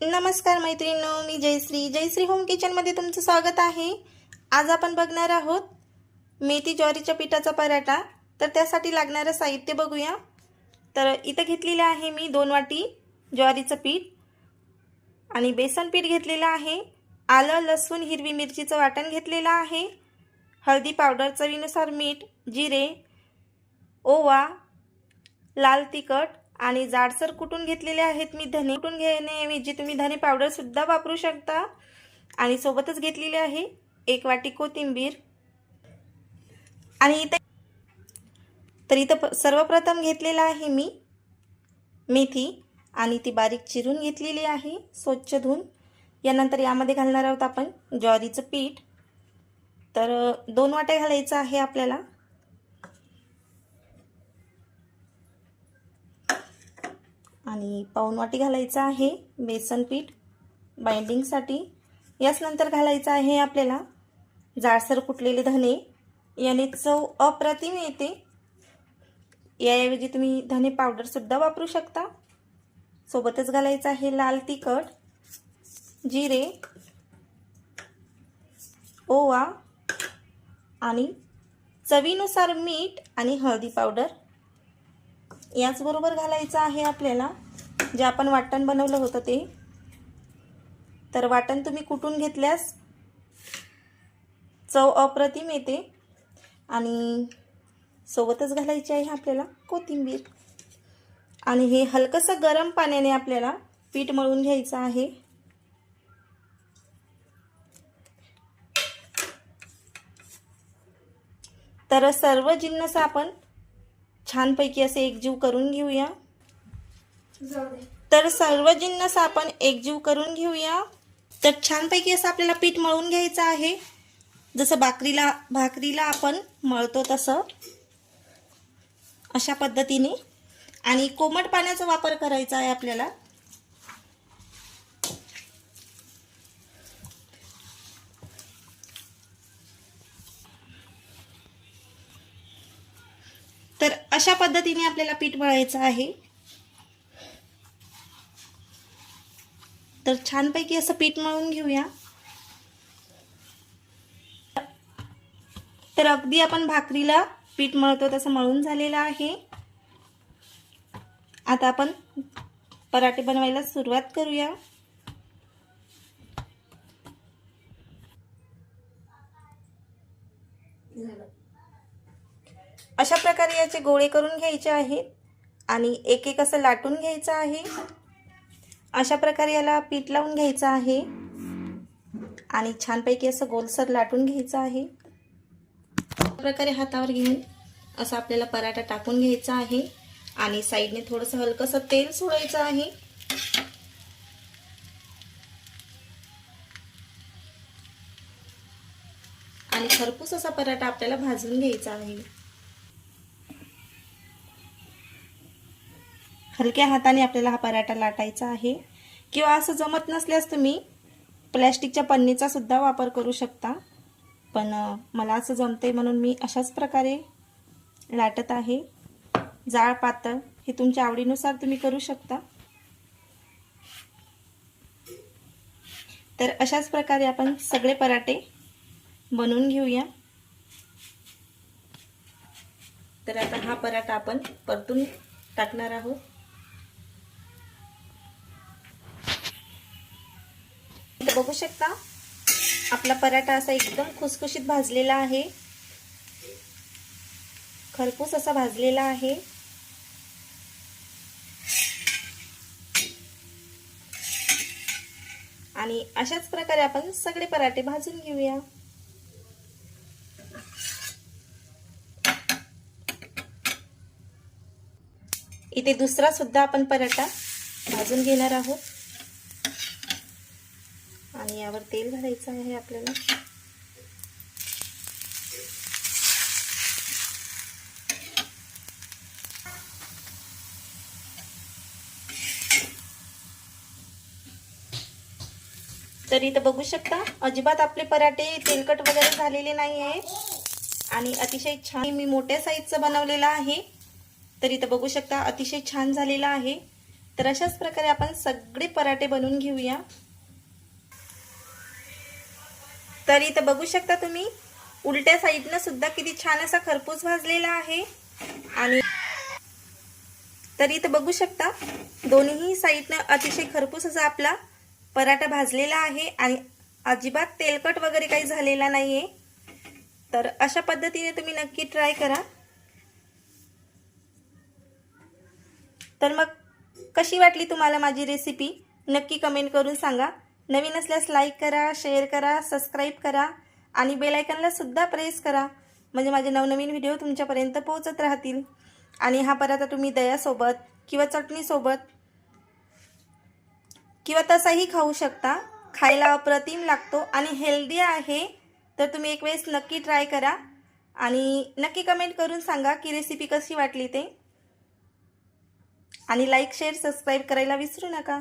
नमस्कार मैत्रिणींनो मी जयश्री. जयश्री होम किचनमध्ये तुमचं स्वागत आहे. आज आपण बघणार आहोत मेथी ज्वारीच्या पिठाचा पराठा. तर त्यासाठी लागणारं साहित्य बघूया. तर इथं घेतलेलं आहे मी दोन वाटी ज्वारीचं पीठ आणि बेसन पीठ घेतलेलं आहे. आलं लसूण हिरवी मिरचीचं वाटण घेतलेलं आहे. हळदी पावडर चवीनुसार मीठ जिरे ओवा लाल तिखट आणि जाडसर कुटून घेतलेले आहेत मी धने कुटून घेण्याऐवजी तुम्ही धने पावडर सुद्धा वापरू शकता. आणि सोबतच घेतलेली आहे एक वाटी कोथिंबीर. आणि इथे तर इथं प- सर्वप्रथम घेतलेलं आहे मी मेथी आणि ती बारीक चिरून घेतलेली आहे स्वच्छ धुवून. यानंतर यामध्ये घालणार आहोत आपण ज्वारीचं पीठ. तर दोन वाट्या घालायचं आहे आपल्याला. आणि पाऊण वाटी घालायचं आहे बेसन पीठ बाइंडिंगसाठी. याच नंतर घालायचं आहे आपल्याला जाडसर कुटलेले धने. याने चव अप्रतिम येते. याऐवजी तुम्ही धने पावडरसुद्धा वापरू शकता. सोबतच घालायचं आहे लाल तिखट जिरे ओवा आणि चवीनुसार मीठ आणि हळदी पावडर. याचबरोबर घालायचं आहे आपल्याला जे आपण वाटण बनवलं होतं ते. तर वाटण तुम्ही कुटून घेतल्यास? चव अप्रतिम येते. आणि सोबतच घालायची आहे आपल्याला कोथिंबीर. आणि हे हलकंसं गरम पाण्याने आपल्याला पीठ मळून घ्यायचं आहे. तर सर्व जिन्नस आपण छानपैकी असे एकजीव करून घेऊया. तर सर्व जिन्नस आपण एकजीव करून घेऊया. तर छानपैकी असं आपल्याला पीठ मळून घ्यायचं आहे. जसं भाकरीला भाकरीला आपण मळतो तसं. अशा पद्धतीने. आणि कोमट पाण्याचा वापर करायचा आहे आपल्याला. तर अशा पद्धतीने आपल्याला पीठ मळायचं आहे. तर छानपैकी असं पीठ मळून घेऊया. तर अगदी आपण भाकरीला पीठ मळतो तसं मळून झालेलं आहे. आता आपण पराठे बनवायला सुरुवात करूया. अशा प्रकारे याचे गोळे करून घ्यायचे आहेत आणि एक एक असं लाटून घ्यायचं आहे. अशा प्रकारे याला पीठ लावून घ्यायचं आहे. आणि छानपैकी असं गोलसर लाटून घ्यायचं आहे. अशा प्रकारे हातावर घेऊन असं आपल्याला पराठा टाकून घ्यायचा आहे. आणि साईडने थोडंसं हलकंसं तेल सोडायचं आहे. आणि खरपूस असा पराठा आपल्याला भाजून घ्यायचा आहे. हलक्या हाताने आपल्याला हा पराठा लाटायचा आहे. किंवा असं जमत नसल्यास तुम्ही प्लॅस्टिकच्या पन्नीचा सुद्धा वापर करू शकता. पण मला असं जमते म्हणून मी अशाच प्रकारे लाटत आहे. जाळ पातळ हे तुमच्या आवडीनुसार तुम्ही करू शकता. तर अशाच प्रकारे आपण सगळे पराठे बनवून घेऊया. तर आता हा पराठा आपण परतून टाकणार आहोत. बघू शकता. आपला पराठा असा एकदम खुसखुशीत भाजलेला आहे. खरपूस असा भाजलेला आहे. आणि अशाच प्रकारे आपण सगळे पराठे भाजून घेऊया. इथे दुसरा सुद्धा आपण पराठा भाजून घेणार आहोत. आणि यावर तेल घालायचं आहे आपल्याला. तर इथं बघू शकता अजिबात आपले पराठे तेलकट वगैरे झालेले नाही आहे आणि अतिशय छान मी मोठ्या साईजचं बनवलेलं आहे. तर इथं बघू शकता अतिशय छान झालेला आहे. तर अशाच प्रकारे आपण सगळे पराठे बनवून घेऊया. तर इथं बघू शकता तुम्ही उलट्या साईडनं सुद्धा किती छान असा खरपूस भाजलेला आहे. आणि तर इथं बघू शकता दोन्ही साईडनं अतिशय खरपूस असा आपला पराठा भाजलेला आहे आणि अजिबात तेलकट वगैरे काही झालेला नाही आहे तर अशा पद्धतीने तुम्ही नक्की ट्राय करा. तर मग कशी वाटली तुम्हाला माझी रेसिपी? नक्की कमेंट करून सांगा. नवीन असल्यास लाईक करा शेअर करा सबस्क्राईब करा आणि बेलायकनला सुद्धा प्रेस करा. म्हणजे माझे नवनवीन व्हिडिओ तुमच्यापर्यंत पोहोचत राहतील. आणि हा पराठा तुम्ही दह्यासोबत किंवा चटणीसोबत किंवा तसाही खाऊ शकता. खायला अप्रतिम लागतो आणि हेल्दी आहे. तर तुम्ही एक वेळेस नक्की ट्राय करा. आणि नक्की कमेंट करून सांगा की रेसिपी कशी वाटली ते. आणि लाईक शेअर सबस्क्राईब करायला विसरू नका.